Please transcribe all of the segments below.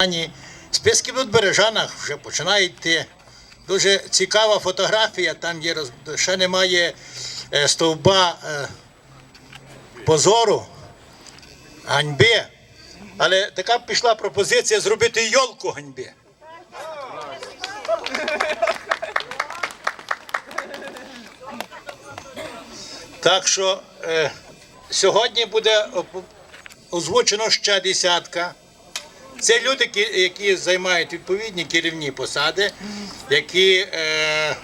Ані, Списки в Бережанах вже починають йти. Дуже цікава фотографія. Там є ще немає е, стовба е, позору, ганьби. Але така пішла пропозиція зробити йолку ганьби. Так що е, сьогодні буде озвучено ще десятка. Це люди, які, займають відповідні керівні посади, які е,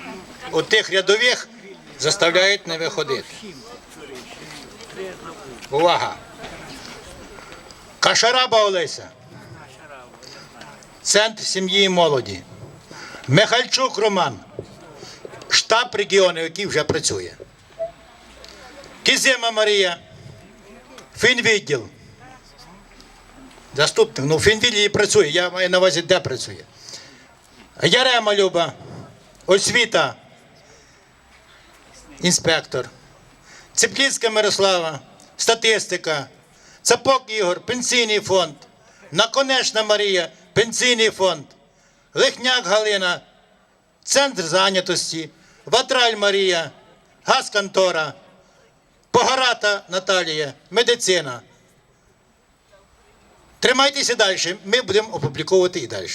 у тих рядових заставляють не виходити. Увага! Кашараба Олеся. Центр сім'ї і молоді. Михальчук Роман. Штаб регіону, який вже працює. Кізима Марія. Фінвідділ. Заступник, ну Фінвілії працює, я маю на увазі, де працює. Ярема Люба, освіта, інспектор. Цеплінська Мирослава, статистика, Цапок Ігор, пенсійний фонд, Наконечна Марія, пенсійний фонд, Лихняк Галина, Центр зайнятості, Ватраль Марія, Газконтора, Погората Наталія, медицина. Тримайтеся далі. Ми будемо опубліковувати і далі.